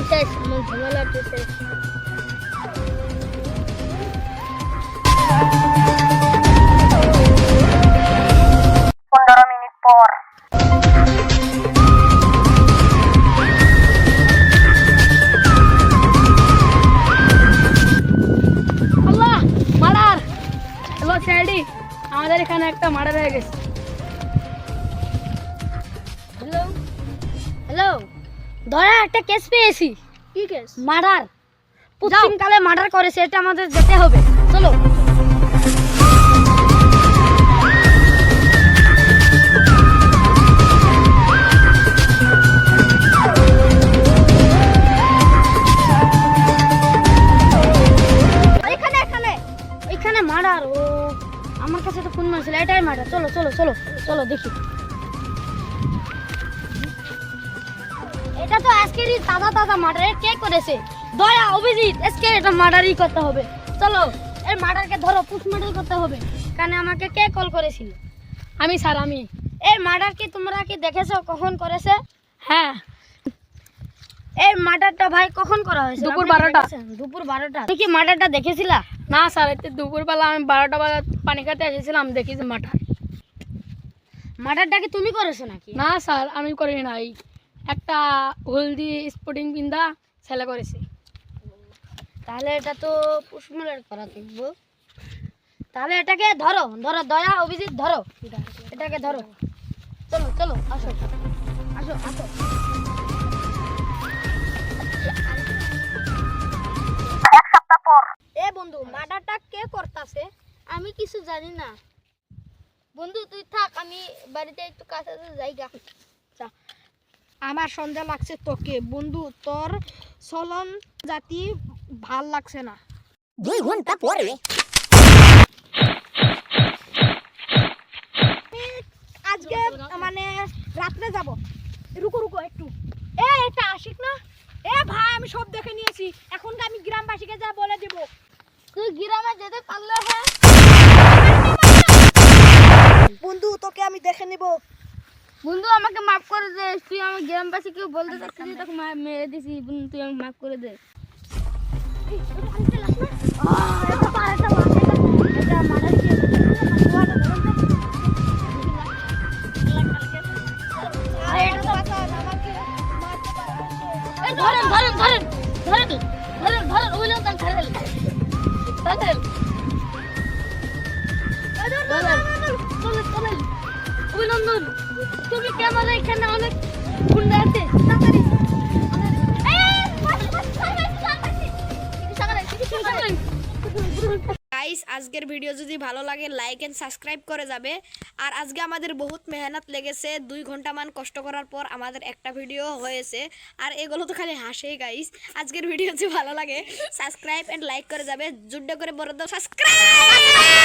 చూసేసాము జమలా చూసేసాము সাইডই আমাদের এখানে একটা মার্ডার হয়ে গেছে হ্যালো হ্যালো ধরা একটা কেস পেয়েছি। কি কেস মার্ডার। পশ্চিমকালে মার্ডার করেছে এটা আমাদের যেতে হবে। চলো। আমার কাছে তো ফোন মারছিল এটাই মার্ডার। চলো চলো চলো চলো দেখি। আজকেরই তাজা তাজা মার্ডার কে করেছে? দয়া অভিজিৎ আজকে এটা মার্ডারই করতে হবে। চলো এই মার্ডারকে ধরো পুষ মার্ডার করতে হবে। কারণ আমাকে কে কল করেছিল? আমি স্যার আমি। এই মার্ডার কি তোমরা কি দেখেছ? কখন করেছে? হ্যাঁ। এই মার্ডারটা ভাই কখন করা হয়েছে? দুপুর 12টা। দুপুর বারোটা। তুমি কি মার্ডারটা দেখেছিলা? না স্যার এতে দুপুরবেলা আমি বারোটা বাজার পানি খেতে এসেছিলাম দেখি যে মাঠা মার্ডারটা কি তুমি করেছ নাকি? না স্যার আমি করি নাই একটা হলদি স্পোর্টিং পিন্দা ছেলে করেছে। তাহলে এটা তো পুষ্পমের করা দেখব। তাহলে এটাকে ধরো ধরো দয়া অভিজিৎ ধরো। এটাকে ধরো। চলো চলো আসো। আসো আসো। এ বন্ধু মার্ডারটা কে করতাছে? আমি কিছু জানি না। বন্ধু তুই থাক আমি বাড়িতে একটু কাছে জায়গা আমার সন্দেহ লাগছে তোকে। বন্ধু তোর চলন জাতি ভালো লাগছে না। দুই ঘণ্টা পরে। আজকে মানে রাত্রে যাব। রুকো রুকো একটু। এ এটা আশিক না? এ ভাই আমি সব দেখে নিয়েছি। এখন আমি গ্রামবাসীকে যা বলে দেব। তুই গ্রামে যেতে পারলে হ্যাঁ? বন্ধু তোকে আমি দেখে নিব। বন্ধু আমাকে মাফ করে দে। তুই আমার গ্রামবাসী কেউ বলতে চাচ্ছিস তোকে মেরে দিছি। বন্ধু, তুই আমাকে মাফ করে দে। ধরেন ধরেন ধরেন। ধরেন ধরেন ধরেন ওই লোক ধরেন। ধরেন। অভিনন্দন। তুমি কেমন এখানে অনেক আছে? আজকের ভিডিও যদি ভালো লাগে লাইক এন্ড সাবস্ক্রাইব করে যাবে। আর আজকে আমাদের বহুত মেহনত লেগেছে। দুই ঘণ্টা মান কষ্ট করার পর আমাদের একটা ভিডিও হয়েছে। আর এগুলো তো খালি হাসেই গাইস আজকের ভিডিও যদি ভালো লাগে সাবস্ক্রাইব এন্ড লাইক করে যাবে। জুড্ডে করে বড় দাও সাবস্ক্রাইব